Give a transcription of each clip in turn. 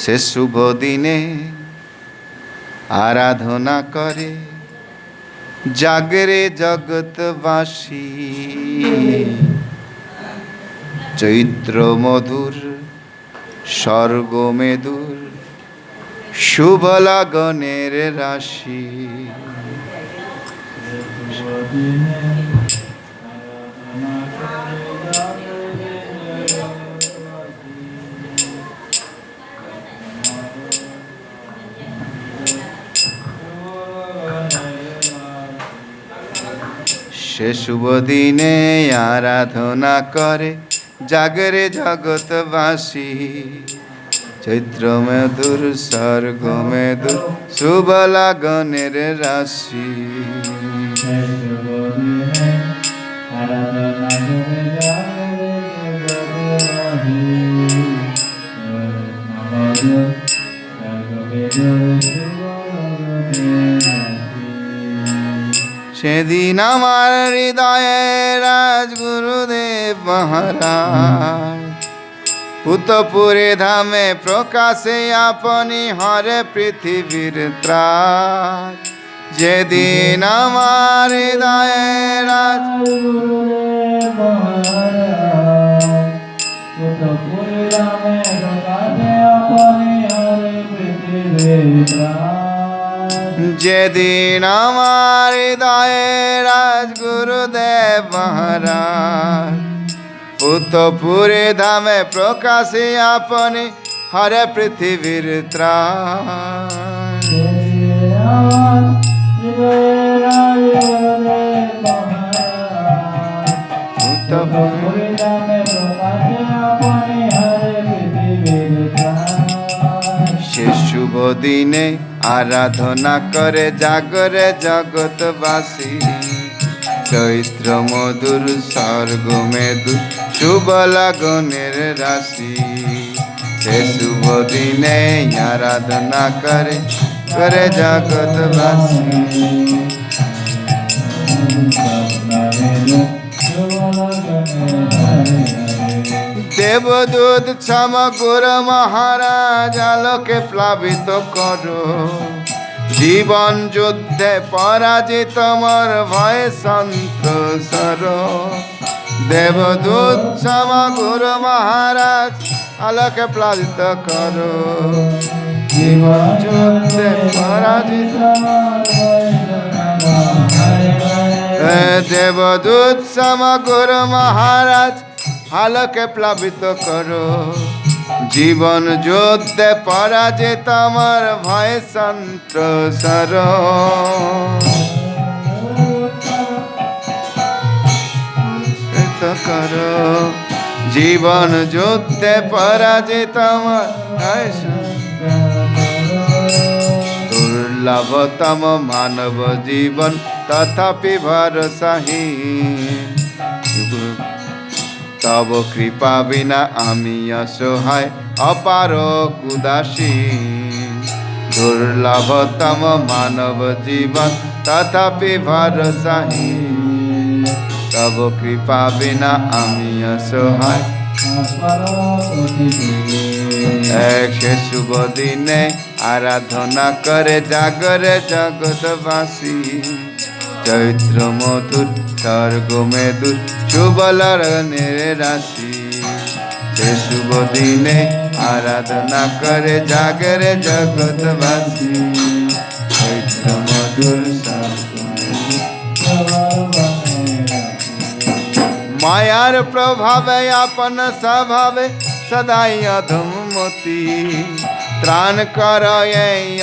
সে শুভ দিনে আরাধনা করে জাগরে জগৎবাসী। চৈত্র মধুর স্বর্গ মেদুর শুভ লাগনের রাশি। সে শুভ দিনে আরাধনা করে জাগরে জগৎবাসী। চৈত্র মেদুর স্বর্গ মেদুর শুভ লাগনের রাশি। সেদিন আমার হৃদয়ে রাজগুরুদেব মহারাজ, পুতপুরে ধামে প্রকাশে আপনি হরে পৃথিবীর ত্রাস। যেদিন আমার হৃদয়ে রাজ যেদিন আমার হৃদয়ে রাজগুরুদেব মহারাজ পুতপুরে ধামে প্রকাশে আপনি হরে পৃথিবীর ত্রাণ। শুভ দিনে আরাধনা করে জাগরে জগৎবাসী। চৈত্র মধুর স্বর্গ মেদু শুভ লগনের রাশি। সে শুভ দিনে আরাধনা করে করে জগৎবাসী। দেবদূত সমগুর মহারাজ আলোকে প্লাবিত করো। জীবন যুদ্ধে পরাজিত মর ভয় সন্তোষর। দেবদূত সমগুর মহারাজ আলোকে প্লাবিত করো। জীবন যুদ্ধে পরাজিত দেবদূত সমগুর মহারাজ আলোকে প্লাবিত করো। জীবন যুদ্ধে পরাজিত আমার ভয় সন্তোষর করো। জীবন যুদ্ধে পরাজিত আমার ভয় দুর্লভতম মানব জীবন তথাপি ভরসাহীন। তব কৃপা বিনা আমি অসহায় অপার কুদাসীন দুর্লভতম মানব জীবন তথাপি ভরসাহীন তব কৃপা বিনা আমি অসহায়। এক শুভ দিনে আরাধনা করে জাগরে জগৎবাসী। চৈত্র মধুর, স্বর্গ মেদুর শুভ লরণের রাশি। সে শুভ দিনে আরাধনা করে, জাগরে জগৎবাসী। চৈত্র মধুর মায়ার প্রভাবে, আপন স্বভাবে, সদাই অধমতি ত্রাণ কর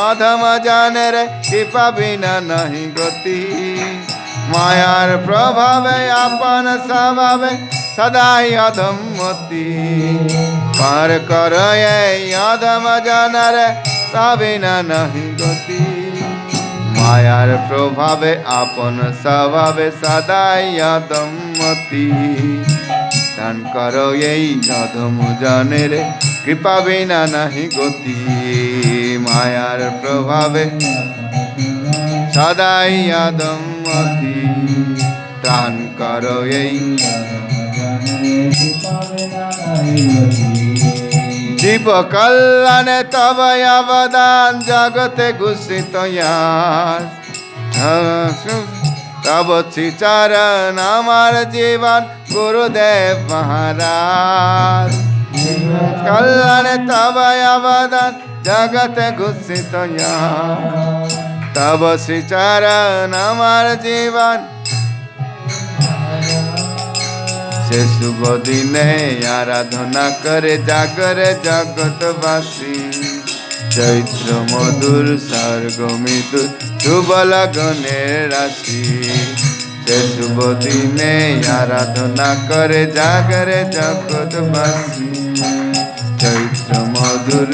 অধম জানের কৃপা বিনা নাহি গতি মায়ার প্রভাবে আপন স্বভাবে সদাই অধমতি পার কর অধম জানের কৃপা বিনা নাহি গতি মায়ার প্রভাবে আপন স্বভাবে সদাই অদম্মতি দান করো এই অধম জনের কৃপা বিনা নাহি গতি, মায়ার প্রভাবে। সদাই অদম্মতি দান করো এই। জীব কল্যাণে তব অবদান জগতে ঘোষিত। তব চরণ আমার জীবন, গুরুদেব মহারাজ। তব অবদান জগতে ঘোষিত ইয়াস। তব চরণ আমার জীবন সে শুভ দিনে আরাধনা করে জাগরে জগৎবাসী চৈত্র মধুর স্বর্গ মৃদু শুভ লগনের রাশি সে শুভ দিনে আরাধনা করে জাগরে জগৎবাসী মধুর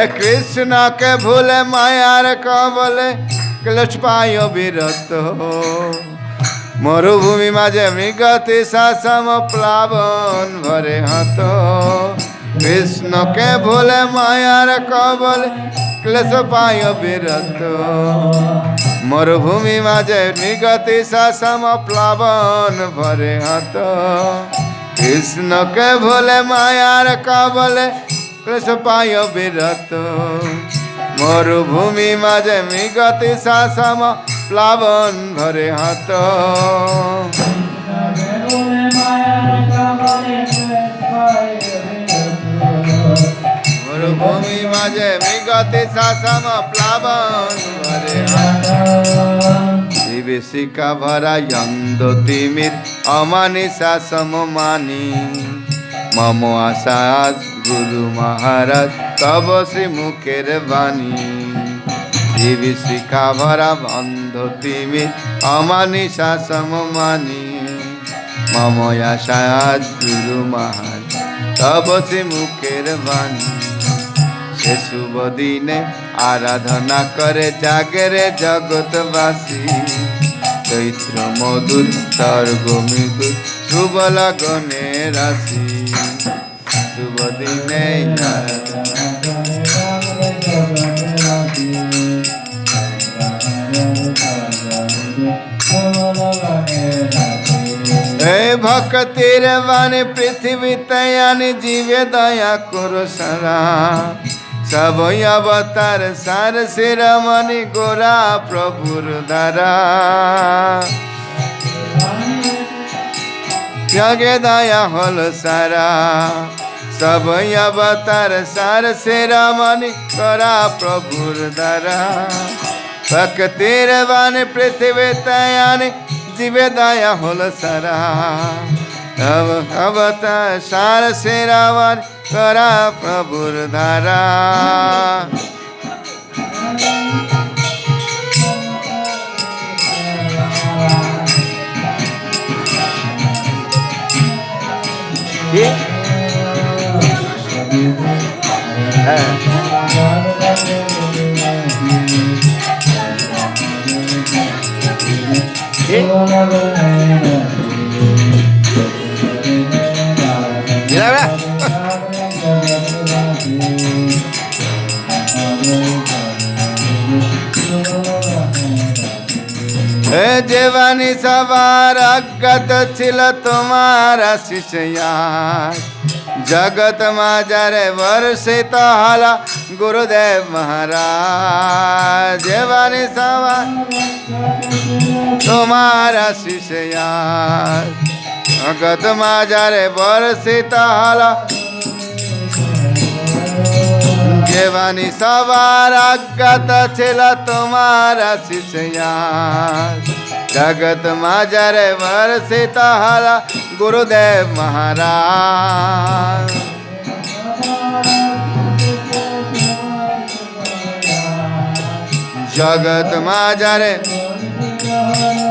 এ কৃষ্ণকে ভুলে মায়ার কবলে ক্লেশ পায় বিরত মরুভূমি মাঝে মৃগতি শাসম প্লাবন ভরে হত। কৃষ্ণকে ভুলে মায়ার কবলে ক্লেশ পায় বিরত মরুভূমি মাঝে মৃগতি শাসম প্লাবন ভরে হত। কৃষ্ণকে ভুলে, মায়ার কবলে ক্লেশ পায় বিরত মরুভূমি মাঝে মৃগতি শাসম, প্লাবন ভরে হাত। মরুভূমি মাঝে মৃগতি শাসম, প্লাবন ভরে হাত। শিবিকা ভরা যন্দ তিমির অমানি শাসম মানি মম আজ গুরু মহারাজ, তব শ্রী মুখের বাণী। দেবী শিখা ভরা বন্ধ তিমি অমানি শাসম মানি মম আজ গুরু মহারাজ, তব শ্রী মুখের বাণী শুভ দিনে আরাধনা করে জাগরে জগৎবাসী। চৈত্র মধুর স্বর্গ মৃদু শুভ লগনে রাশি। শুভ দিনে ভক্তির বাণী পৃথিবীতে আনি, জীবে দয়া করো সারা। সব অবতার, সার শিরমণি গোরা প্রভুর দ্বারা। জগে দয়া হল সারা। সব অবতার, সার শিরমণি গোরা প্রভুর দ্বারা। ভক্তির বাণী পৃথিবীতে আনি, জীবে দয়া হল সারা। অব- অবতার সার শিরমণি করা প্রভুর ধারা কি? হ্যাঁ জেবানি সবার অজ্ঞাত ছিল তোমার শিষ্যা জগত মাজারে বর্ষিত হল গুরুদেব মহারাজ। জেবানি সবার তোমার শিষ্যা জগত মাজারে বর্ষিত হল। দেবানি সবার অজ্ঞাত ছিল তোমার জগত মাজারে বর্ষিত হল গুরুদেব মহারাজ জগত মাজারে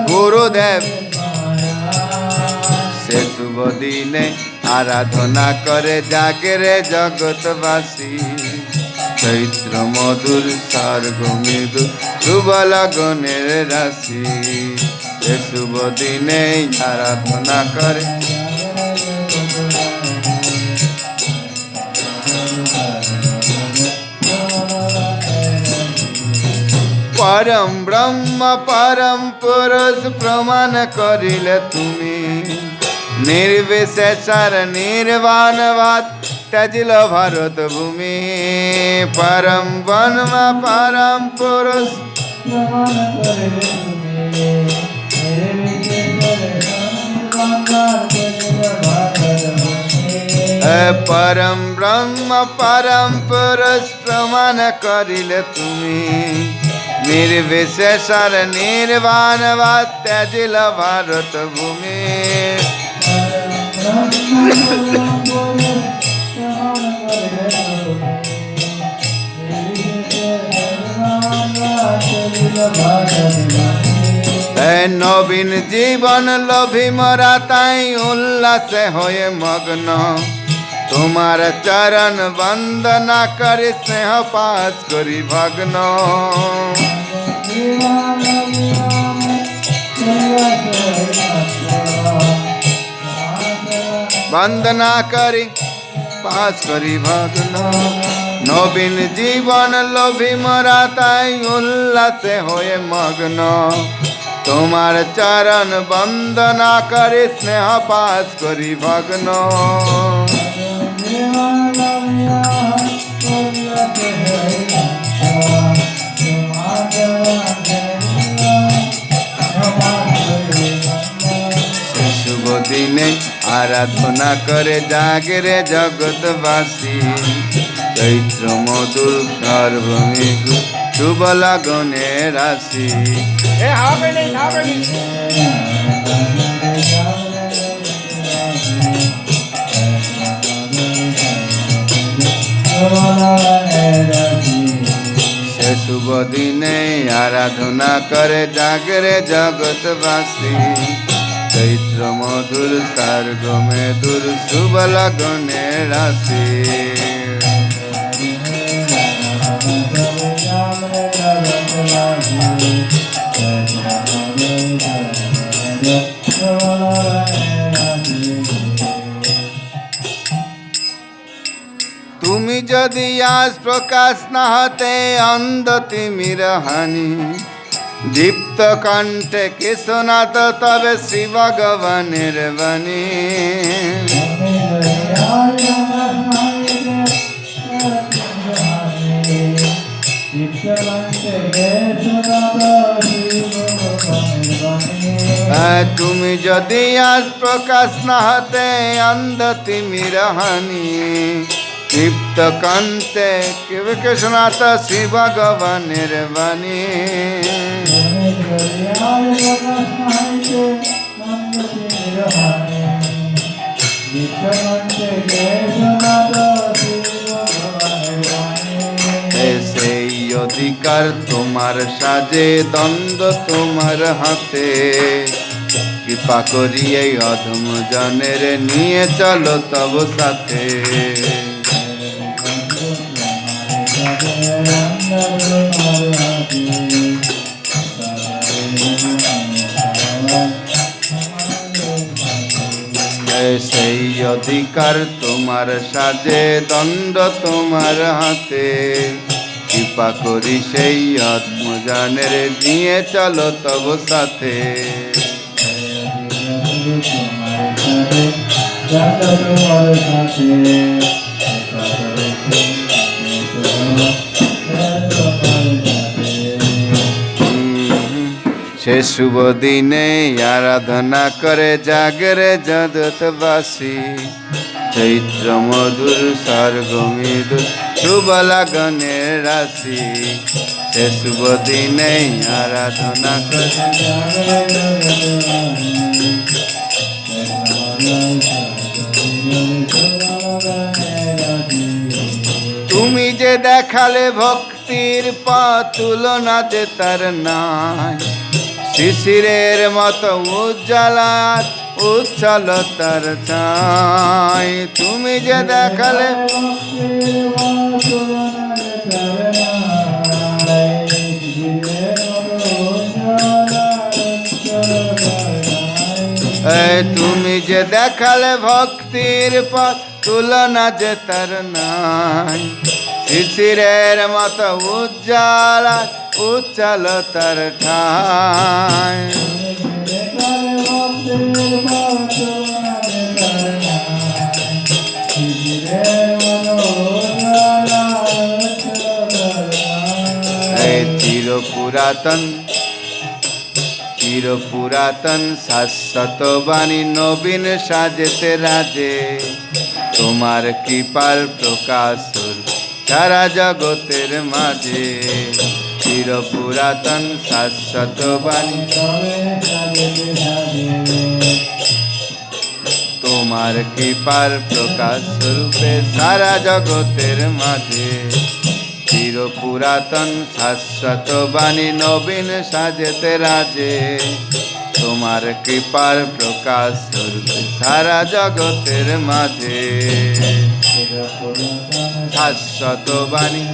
গুরুদেব সে শুভ দিনে আরাধনা করে জাগরে জগৎবাসী চৈত্র মধুর স্বর্গ মৃদু শুভ লগনের রাশি এ শুভ দিনে আরাধনা করে। পরম ব্রহ্ম, পরম পুরুষ প্রমাণ করিলে তুমি। নির্বিশেষার নির্বাণবাদ ত্যাজিল ভারত ভূমি। পরম ব্রহ্ম, পরম পুরুষ প্রমাণ করিলে পরম ব্রহ্ম পরম পুরুষ প্রমাণ করিলে তুমি নির্বিশেষর নির্বাণবাদ ত্যাজিল ভারত ভূমি নবীন জীবন লোভী মরা তাই উল্লাসে হয়ে মগ্ন তোমার চরণ বন্দনা করে স্নেহ পাস করি ভগ্ন। বন্দনা করি পাস করি ভগ্ন। নবীন জীবন লোভী মরা তাই উল্লাসে হয়ে মগ্ন। তোমার চরণ বন্দনা করে স্নেহ পাস করি ভগ্ন। দিনে আরাধনা করে জাগরে জগৎবাসী। চৈত্র মধুর সর্বমী শুভ লগনে রাশি। সে শুভ দিনে আরাধনা করে জাগরে জগৎবাসী। চৈত্র মধুর সার্গ মেধুর, শুভ লগনে রাশি। তুমি যদি আজ প্রকাশ না হতে অন্ধ তিমির হানি, দীপ্ত কণ্ঠে কে শোনাত তবে শ্রী ভগবানের বাণী আহ, তুমি যদি আজ প্রকাশ না হতে অন্ধ তিমির হানি দীপ্ত কণ্ঠে কেবে কে শোনাত শ্রী ভগবানের বাণী এ সেই অধিকার তোমার সাজে দ্বন্দ্ব তোমার হাতে কৃপা করি এই অধম জনের নিয়ে চলো তব সাথে অধিকার তোমার সাজে দণ্ড তোমার হাতে। কৃপা করি সেই আত্মজানের নিয়ে চলো তব সাথে। হুম, সে শুভ দিনে আরাধনা করে, জাগরে জগৎবাসী। চৈত্র মধুর স্বর্গ মৃদুর শুভ লাগনের রাশি। সে শুভ দিনে আরাধনা করে তুমি যে দেখালে ভক্তির পা তুলনা তার নাই। শিশিরের মতো উজ্জ্বলা, উচ্ছল তার চাই তুমি যে দেখালে তুমি যে দেখালে ভক্তির পথ, তুলনা যে তার নাই। শিশিরের মতো উজ্জ্বলা উচ্চল তর চির পুরাতন চির পুরাতন শাশ্বত বাণী নবীন সাজেতে রাজে। তোমার কৃপার প্রকাশ সারা জগতের মাঝে। চির পুরাতন শাশ্বত তোমার কৃপার প্রকাশ রূপে সারা জগতের মাঝে। চির পুরাতন শাশ্বত বাণী নবীন সাজেতে রাজে। তোমার কৃপার প্রকাশ রূপে সারা জগতের মাঝে। শাশ্বত বাণী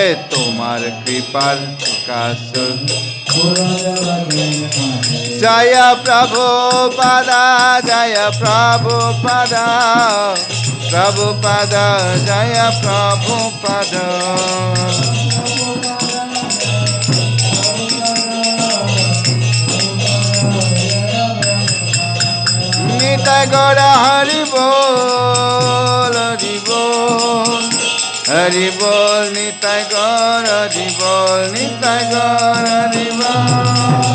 এ তোমার কৃপার প্রকাশ। জয় প্রভু পাদা জয় প্রভু পাদা প্রভু পাদা জয় প্রভু পদ। হরি বল নিতাই গৌর হরি বল নিতাই গৌর হরি বল